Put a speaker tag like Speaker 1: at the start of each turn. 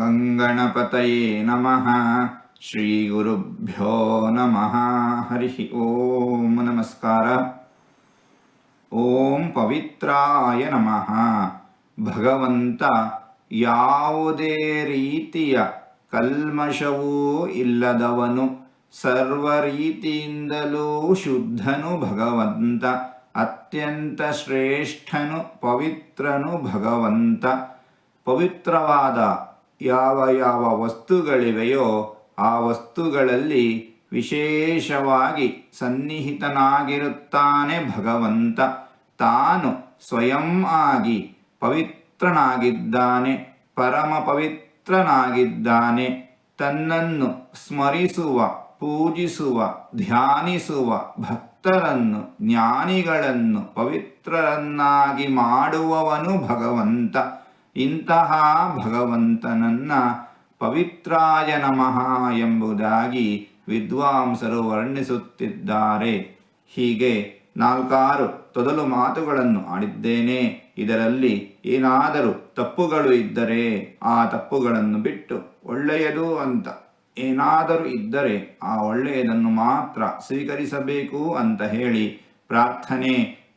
Speaker 1: ಗಂಗಣಪತಯೇ ನಮಃ ಶ್ರೀಗುರುಭ್ಯೋ ನಮಃ ಹರಿ ಓಂ ನಮಸ್ಕಾರ ಓಂ ಪವಿತ್ರಾಯ ನಮಃ ಭಗವಂತ ಯಾವುದೇ ರೀತಿಯ ಕಲ್ಮಶವೂ ಇಲ್ಲದವನು, ಸರ್ವ ರೀತಿಯಿಂದಲೂ ಶುದ್ಧನು ಭಗವಂತ, ಅತ್ಯಂತ ಶ್ರೇಷ್ಠನು, ಪವಿತ್ರನು ಭಗವಂತ. ಪವಿತ್ರವಾದ ಯಾವ ಯಾವ ವಸ್ತುಗಳಿವೆಯೋ ಆ ವಸ್ತುಗಳಲ್ಲಿ ವಿಶೇಷವಾಗಿ ಸನ್ನಿಹಿತನಾಗಿರುತ್ತಾನೆ ಭಗವಂತ. ತಾನು ಸ್ವಯಂ ಆಗಿ ಪವಿತ್ರನಾಗಿದ್ದಾನೆ, ಪರಮ ಪವಿತ್ರನಾಗಿದ್ದಾನೆ. ತನ್ನನ್ನು ಸ್ಮರಿಸುವ, ಪೂಜಿಸುವ, ಧ್ಯಾನಿಸುವ ಭಕ್ತರನ್ನು, ಜ್ಞಾನಿಗಳನ್ನು ಪವಿತ್ರರನ್ನಾಗಿ ಮಾಡುವವನು ಭಗವಂತ. ಇಂತಹ ಭಗವಂತನನ್ನ ಪವಿತ್ರಾಯ ನಮಃ ಎಂಬುದಾಗಿ ವಿದ್ವಾಂಸರು ವರ್ಣಿಸುತ್ತಿದ್ದಾರೆ. ಹೀಗೆ ನಾಲ್ಕಾರು ತೊದಲು ಮಾತುಗಳನ್ನು ಆಡಿದ್ದೇನೆ. ಇದರಲ್ಲಿ ಏನಾದರೂ ತಪ್ಪುಗಳು ಇದ್ದರೆ ಆ ತಪ್ಪುಗಳನ್ನು ಬಿಟ್ಟು ಒಳ್ಳೆಯದು ಅಂತ. ಏನಾದರೂ ಇದ್ದರೆ ಆ ಒಳ್ಳೆಯದನ್ನು ಮಾತ್ರ ಸ್ವೀಕರಿಸಬೇಕು ಅಂತ ಹೇಳಿ ಪ್ರಾರ್ಥನೆ